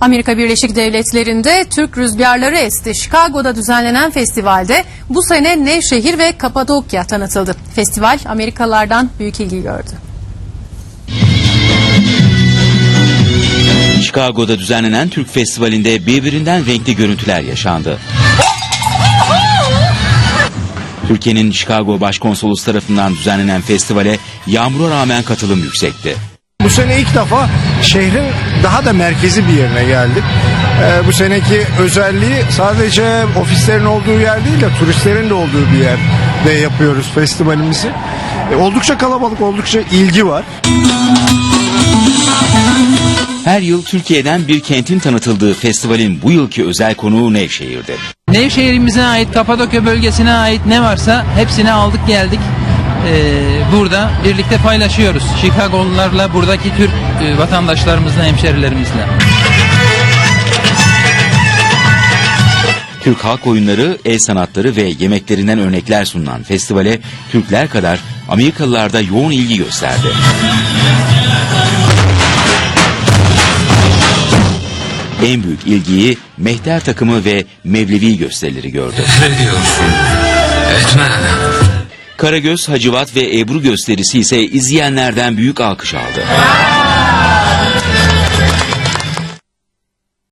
Amerika Birleşik Devletleri'nde Türk rüzgarları esti. Chicago'da düzenlenen festivalde bu sene Nevşehir ve Kapadokya tanıtıldı. Festival Amerikalılardan büyük ilgi gördü. Chicago'da düzenlenen Türk Festivali'nde birbirinden renkli görüntüler yaşandı. Türkiye'nin Chicago Başkonsolosu tarafından düzenlenen festivale yağmura rağmen katılım yüksekti. Bu sene ilk defa şehrin daha da merkezi bir yerine geldik. Ee, bu seneki özelliği sadece ofislerin olduğu yer değil de turistlerin de olduğu bir yerde yapıyoruz festivalimizi. Ee, oldukça kalabalık, oldukça ilgi var. Her yıl Türkiye'den bir kentin tanıtıldığı festivalin bu yılki özel konuğu Nevşehir'di. Nevşehir'imize ait, Kapadokya bölgesine ait ne varsa hepsini aldık geldik. Ee, burada birlikte paylaşıyoruz. Chicago'lularla, buradaki Türk e, vatandaşlarımızla, hemşerilerimizle. Türk halk oyunları, el sanatları ve yemeklerinden örnekler sunulan festivale Türkler kadar Amerikalılar da yoğun ilgi gösterdi. En büyük ilgiyi Mehter takımı ve Mevlevi gösterileri gördü. ediyorsun. Etme. Karagöz, Hacivat ve Ebru gösterisi ise izleyenlerden büyük alkış aldı.